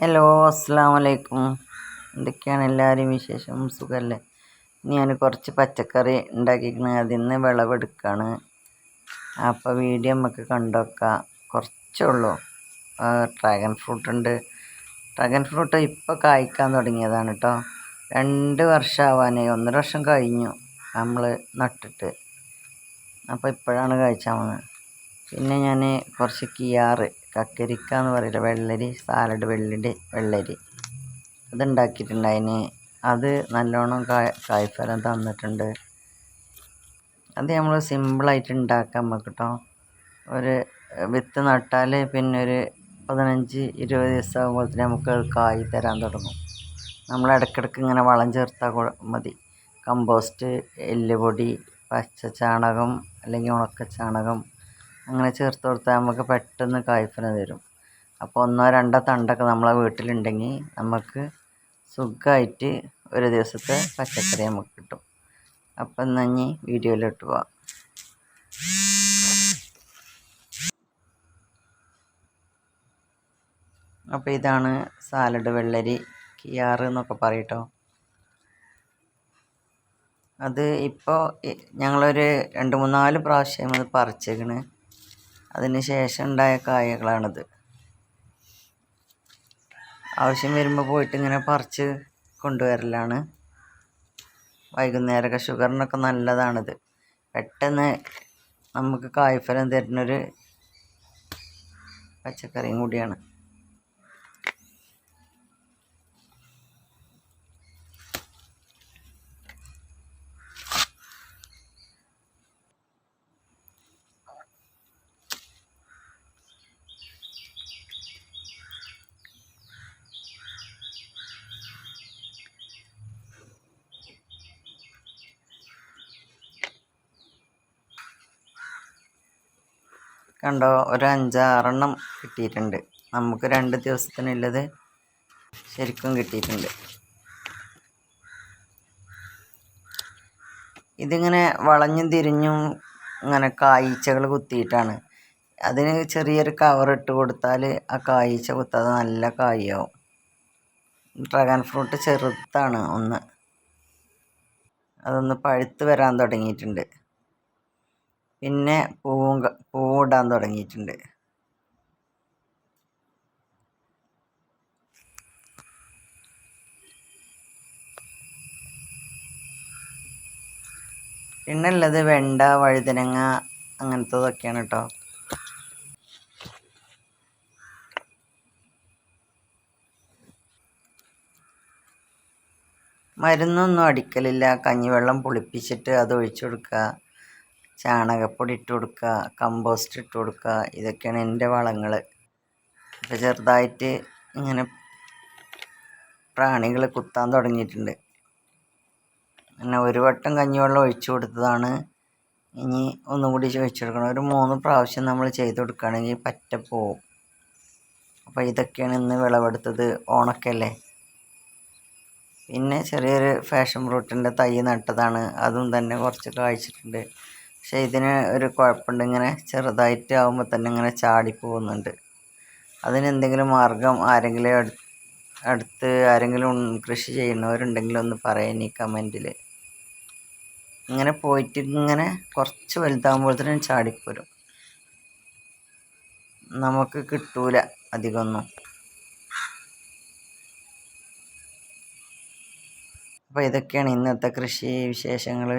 Hello അസ്സാം വലൈക്കും എന്തൊക്കെയാണ് എല്ലാവരും വിശേഷം? സുഖമല്ലേ ഞാൻ കുറച്ച് പച്ചക്കറി ഉണ്ടാക്കിയിരിക്കുന്നത് അതിൽ നിന്ന് വിളവെടുക്കുകയാണ് അപ്പോൾ വീഡിയോ നമുക്ക് കണ്ടുവെക്കാം കുറച്ചേ ഉള്ളൂ. ഡ്രാഗൺ ഫ്രൂട്ട് ഉണ്ട്. ഡ്രാഗൺ ഫ്രൂട്ട് ഇപ്പോൾ കായ്ക്കാൻ തുടങ്ങിയതാണ് കേട്ടോ രണ്ട് വർഷമാവാനേ ഒന്നര വർഷം കഴിഞ്ഞു നമ്മൾ നട്ടിട്ട്. അപ്പോൾ ഇപ്പോഴാണ് വന്നത്. പിന്നെ ഞാൻ കുറച്ച് കിയാറ് കക്കരിക്ക എന്ന് പറയില്ല? വെള്ളരി സാലഡ് വെള്ളരി വെള്ളരി. അതുണ്ടാക്കിയിട്ടുണ്ട് അതിന് അത് നല്ലോണം കായ കായ്ഫലം തന്നിട്ടുണ്ട്. അത് നമ്മൾ സിമ്പിളായിട്ട് ഉണ്ടാക്കാം നമുക്ക് കേട്ടോ ഒരു വിത്ത് നട്ടാൽ പിന്നെ ഒരു പതിനഞ്ച് ഇരുപത് ദിവസം ആകുമ്പോഴത്തേന് നമുക്ക് കായ് തരാൻ തുടങ്ങും. നമ്മൾ ഇടയ്ക്കിടയ്ക്ക് ഇങ്ങനെ വളം ചേർത്താൽ മതി. കമ്പോസ്റ്റ് എല്ലുപൊടി പച്ച ചാണകം അല്ലെങ്കിൽ ഉണക്ക ചാണകം അങ്ങനെ ചേർത്ത് കൊടുത്താൽ നമുക്ക് പെട്ടെന്ന് കായ്ഫലം തരും അപ്പോൾ ഒന്നോ രണ്ടോ തണ്ടൊക്കെ നമ്മളെ വീട്ടിലുണ്ടെങ്കിൽ നമുക്ക് സുഖമായിട്ട് ഒരു ദിവസത്തെ പച്ചക്കറി നമുക്ക് കിട്ടും. അപ്പം എന്നാൽ ഇനി വീഡിയോയിലോട്ട് പോവാം. അപ്പോൾ ഇതാണ് സാലഡ് വെള്ളരി കിയാറ് എന്നൊക്കെ പറയട്ടോ. അത് ഇപ്പോൾ ഞങ്ങളൊരു രണ്ട് മൂന്നാൽ പ്രാവശ്യം അത് പറിച്ചേക്കണ്. അതിന് ശേഷം ഉണ്ടായ കായകളാണിത്. ആവശ്യം വരുമ്പോൾ പോയിട്ട് ഇങ്ങനെ പറിച്ച് കൊണ്ടുവരലാണ്. വൈകുന്നേരമൊക്കെ ഷുഗറിനൊക്കെ നല്ലതാണിത്. പെട്ടെന്ന് നമുക്ക് കായ്ഫലം തരുന്നൊരു പച്ചക്കറിയും കൂടിയാണ്. കണ്ടോ? ഒരു അഞ്ചാറെണ്ണം കിട്ടിയിട്ടുണ്ട്. നമുക്ക് രണ്ട് ദിവസത്തിനുള്ളത് ശരിക്കും കിട്ടിയിട്ടുണ്ട്. ഇതിങ്ങനെ വളഞ്ഞും തിരിഞ്ഞും ഇങ്ങനെ കായ്ച്ചകൾ കുത്തിയിട്ടാണ്. അതിന് ചെറിയൊരു കവർ ഇട്ട് കൊടുത്താൽ ആ കായ്ച്ച കുത്താതെ നല്ല കായാവും ഡ്രാഗൺ ഫ്രൂട്ട് ചെറുത്താണ് ഒന്ന്. അതൊന്ന് പഴുത്ത് വരാൻ തുടങ്ങിയിട്ടുണ്ട്. പിന്നെ പൂവും പൂവിടാൻ തുടങ്ങിയിട്ടുണ്ട്. പിന്നെ ഉള്ളത് വെണ്ട വഴുതനങ്ങ അങ്ങനത്തതൊക്കെയാണ് കേട്ടോ മരുന്നൊന്നും അടിക്കലില്ല. കഞ്ഞിവെള്ളം പുളിപ്പിച്ചിട്ട് അത് ഒഴിച്ചു കൊടുക്കുക ചാണകപ്പൊടി ഇട്ട് കൊടുക്കുക കമ്പോസ്റ്റ് ഇട്ട് കൊടുക്കുക ഇതൊക്കെയാണ് എന്റെ വളങ്ങൾ ഇപ്പോൾ ചെറുതായിട്ട് ഇങ്ങനെ പ്രാണികൾ കുത്താൻ തുടങ്ങിയിട്ടുണ്ട്. പിന്നെ ഒരു വട്ടം കഞ്ഞിവെള്ളം ഒഴിച്ചു കൊടുത്തതാണ്. ഇനി ഒന്നും കൂടി ഒഴിച്ചു കൊടുക്കണം. ഒരു മൂന്ന് പ്രാവശ്യം നമ്മൾ ചെയ്ത് കൊടുക്കുകയാണെങ്കിൽ പറ്റ പോവും. അപ്പോൾ ഇതൊക്കെയാണ് ഇന്ന് വിളവെടുത്തത്. ഓണക്കല്ലേ? പിന്നെ ചെറിയൊരു ഫാഷൻ ഫ്രൂട്ടിന്റെ തൈ നട്ടതാണ്. അതും തന്നെ കുറച്ച് കായ്ച്ചിട്ടുണ്ട്. പക്ഷെ ഇതിന് ഒരു കുഴപ്പമുണ്ട്. ഇങ്ങനെ ചെറുതായിട്ട് ആകുമ്പോൾ തന്നെ ഇങ്ങനെ ചാടി പോകുന്നുണ്ട്. അതിനെന്തെങ്കിലും മാർഗം ആരെങ്കിലും അടുത്ത് ആരെങ്കിലും കൃഷി ചെയ്യുന്നവരുണ്ടെങ്കിൽ ഒന്ന് പറയാൻ ഈ കമന്റിൽ ഇങ്ങനെ പോയിട്ട് ഇങ്ങനെ കുറച്ച് വലുതാകുമ്പോഴത്തേനും ചാടിപ്പോരും. നമുക്ക് കിട്ടൂല അധികമൊന്നും. അപ്പോൾ ഇതൊക്കെയാണ് ഇന്നത്തെ കൃഷി വിശേഷങ്ങൾ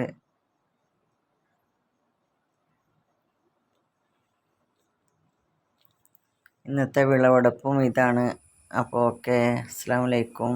ഇന്നത്തെ വിളവെടുപ്പും ഇതാണ്. അപ്പോൾ ഓക്കെ അസ്സാം വലൈക്കും